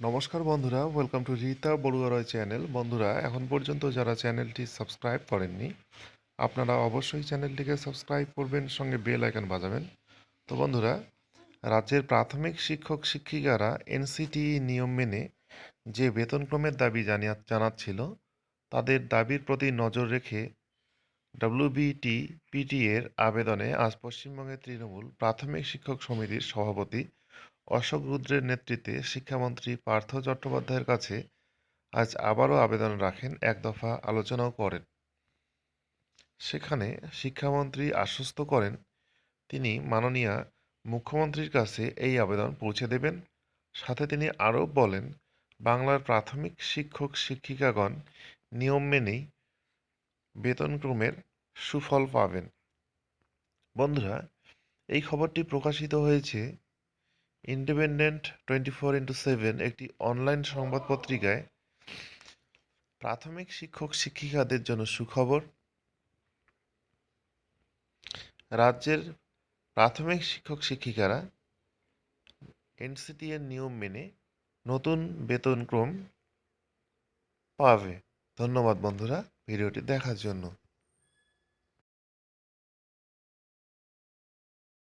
নমস্কার বন্ধুরা welcome to Rita Barua Roy channel বন্ধুরা, এখন পর্যন্ত যারা চ্যানেলটি সাবস্ক্রাইব করেননি, আপনারা অবশ্যই চ্যানেলটিকে সাবস্ক্রাইব করবেন, সঙ্গে বেল আইকন বাজাবেন। তো বন্ধুরা, রাজ্যের প্রাথমিক শিক্ষক শিক্ষিকারা এনসিটি নিয়ম মেনে যে বেতনক্রমের দাবি জানিয়া জানাচ্ছিল, তাদের দাবির প্রতি নজর রেখে ডব্লিউবিটি পিটি এর আবেদনে আজ পশ্চিমবঙ্গের তৃণমূল প্রাথমিক শিক্ষক সমিতির সভাপতি অশোক রুদ্রের নেতৃত্বে শিক্ষামন্ত্রী পার্থ চট্টোপাধ্যায়ের কাছে আজ আবারও আবেদন রাখেন, এক দফা আলোচনাও করেন। সেখানে শিক্ষামন্ত্রী আশ্বস্ত করেন, তিনি মাননীয়া মুখ্যমন্ত্রীর কাছে এই আবেদন পৌঁছে দেবেন। সাথে তিনি আরও বলেন, বাংলার প্রাথমিক শিক্ষক শিক্ষিকাগণ নিয়ম মেনেই বেতনক্রমের সুফল পাবেন। বন্ধুরা, এই খবরটি প্রকাশিত হয়েছে independent twenty four into seven একটি অনলাইন সংবাদ পত্রিকায় প্রাথমিক শিক্ষক শিক্ষিকাদের জন্য সুখবর। রাজ্যের প্রাথমিক শিক্ষক শিক্ষিকারা এনসিটি এর নিয়ম মেনে নতুন বেতনক্রম পাবে। ধন্যবাদ বন্ধুরা, ভিডিওটি দেখার জন্য।